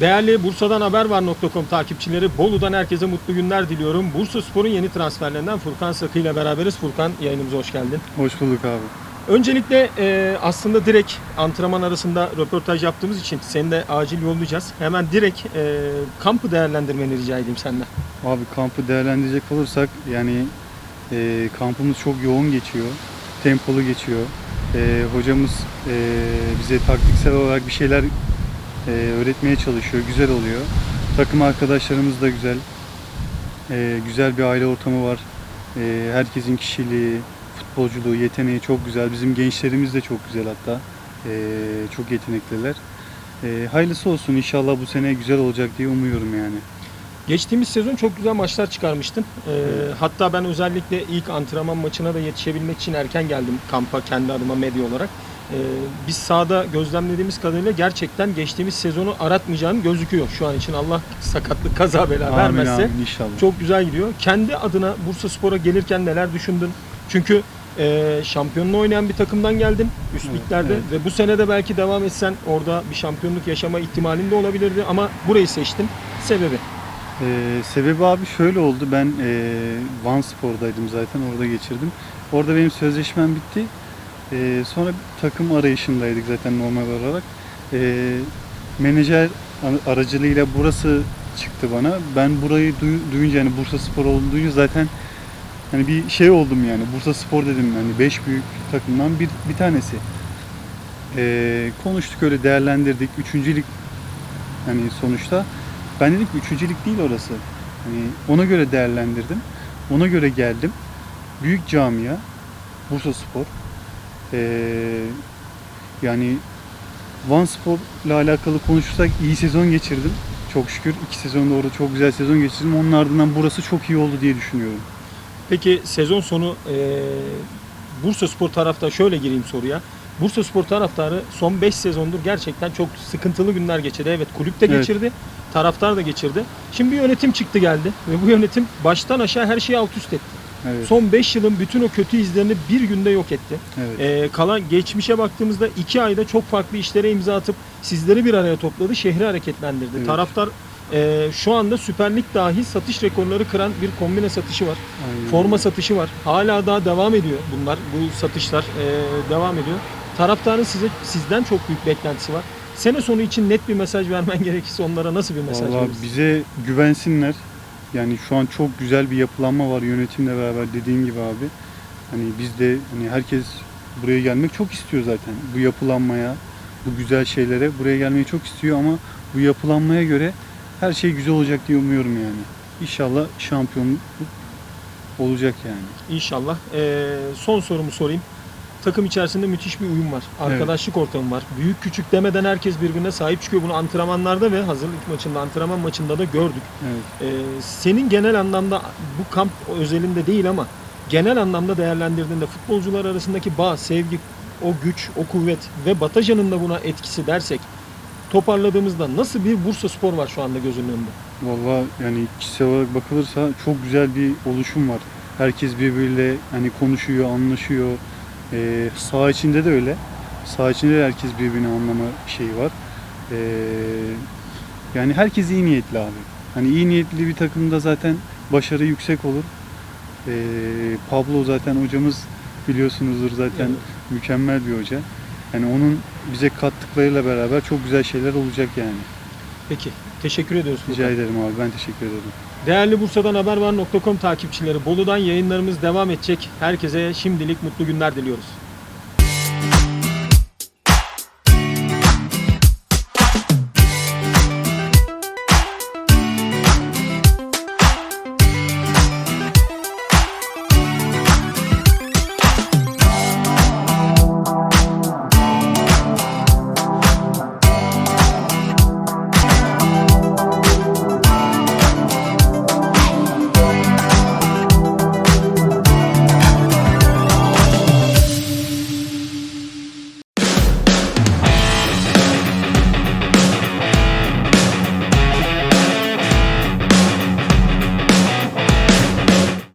Değerli Bursa'dan Habervar.com takipçileri Bolu'dan herkese mutlu günler diliyorum. Bursa Spor'un yeni transferlerinden Furkan Sakı ile beraberiz. Furkan yayınımıza hoş geldin. Hoş bulduk abi. Öncelikle e, aslında direkt antrenman arasında röportaj yaptığımız için seni de acil yollayacağız. Hemen direkt e, kampı değerlendirmeni rica edeyim senden. Abi kampı değerlendirecek olursak yani e, kampımız çok yoğun geçiyor. Tempolu geçiyor. E, hocamız e, bize taktiksel olarak bir şeyler e, öğretmeye çalışıyor. Güzel oluyor. Takım arkadaşlarımız da güzel. E, güzel bir aile ortamı var. E, herkesin kişiliği, futbolculuğu, yeteneği çok güzel. Bizim gençlerimiz de çok güzel hatta. E, çok yetenekliler. E, hayırlısı olsun inşallah bu sene güzel olacak diye umuyorum yani. Geçtiğimiz sezon çok güzel maçlar çıkarmıştın. E, hatta ben özellikle ilk antrenman maçına da yetişebilmek için erken geldim kampa kendi adıma medya olarak. E, biz sahada gözlemlediğimiz kadarıyla gerçekten geçtiğimiz sezonu aratmayacağını gözüküyor şu an için. Allah sakatlık kaza bela Amin, vermezse. amin, inşallah. Çok güzel gidiyor. Kendi adına Bursa Spor'a gelirken neler düşündün? Çünkü e, şampiyonluğu oynayan bir takımdan geldin üst Evet, liglerde evet. ve bu sene de belki devam etsen orada bir şampiyonluk yaşama ihtimalin de olabilirdi ama burayı seçtin. Sebebi? Ee, sebebi abi şöyle oldu. Ben e, Van Spor'daydım zaten orada geçirdim. Orada benim sözleşmem bitti. Ee, sonra takım arayışındaydık zaten normal olarak. Ee, menajer ar- aracılığıyla burası çıktı bana. Ben burayı duy- duyunca yani Bursa Spor olduğunu duyunca zaten hani bir şey oldum yani. Bursa Spor dedim yani beş büyük takımdan bir bir tanesi. Ee, konuştuk öyle değerlendirdik. Üçüncülük hani sonuçta. Ben dedim ki üçüncülük değil orası. Hani ona göre değerlendirdim. Ona göre geldim. Büyük camia, Bursa Spor. Ee, yani Van Spor'la alakalı konuşursak iyi sezon geçirdim. Çok şükür iki sezon doğru çok güzel sezon geçirdim. Onun ardından burası çok iyi oldu diye düşünüyorum. Peki sezon sonu e, Bursa Spor tarafta şöyle gireyim soruya. Bursa Spor taraftarı son 5 sezondur gerçekten çok sıkıntılı günler geçirdi. Evet kulüp de Evet. geçirdi, taraftar da geçirdi. Şimdi bir yönetim çıktı geldi ve bu yönetim baştan aşağı her şeyi alt üst etti. Evet. Son 5 yılın bütün o kötü izlerini bir günde yok etti. evet. Ee, kalan geçmişe baktığımızda 2 ayda çok farklı işlere imza atıp sizleri bir araya topladı, şehri hareketlendirdi. Evet. Taraftar e, şu anda Süper Lig dahil satış rekorları kıran bir kombine satışı var. Aynen. Forma satışı var. Hala daha devam ediyor bunlar. Bu satışlar e, devam ediyor. Taraftarın size sizden çok büyük beklentisi var. Sene sonu için net bir mesaj vermen gerekirse onlara nasıl bir mesaj Vallahi verirsin? bize güvensinler. Yani şu an çok güzel bir yapılanma var yönetimle beraber dediğin gibi abi. Hani biz de hani herkes buraya gelmek çok istiyor zaten. Bu yapılanmaya, bu güzel şeylere buraya gelmeyi çok istiyor ama bu yapılanmaya göre her şey güzel olacak diye umuyorum yani. İnşallah şampiyonluk olacak yani. İnşallah. E, son sorumu sorayım. Takım içerisinde müthiş bir uyum var. Arkadaşlık ortamı var. Büyük küçük demeden herkes birbirine sahip çıkıyor. Bunu antrenmanlarda ve hazırlık maçında, antrenman maçında da gördük. Evet. Ee, senin genel anlamda bu kamp özelinde değil ama genel anlamda değerlendirdiğinde futbolcular arasındaki bağ, sevgi, o güç, o kuvvet ve Batajan'ın da buna etkisi dersek toparladığımızda nasıl bir Bursa Spor var şu anda gözünün önünde? Valla yani kişisel olarak bakılırsa çok güzel bir oluşum var. Herkes birbiriyle hani konuşuyor, anlaşıyor. Ee, saha içinde de öyle. Saha içinde de herkes birbirini anlama şeyi var. Ee, yani herkes iyi niyetli abi. Hani iyi niyetli bir takımda zaten başarı yüksek olur. Ee, Pablo zaten hocamız biliyorsunuzdur zaten Evet. mükemmel bir hoca. Yani onun bize kattıklarıyla beraber çok güzel şeyler olacak yani. Peki, teşekkür ediyoruz. Rica Furkan. ederim abi ben teşekkür ederim. Değerli Bursa'dan habervar.com takipçileri Bolu'dan yayınlarımız devam edecek. Herkese şimdilik mutlu günler diliyoruz.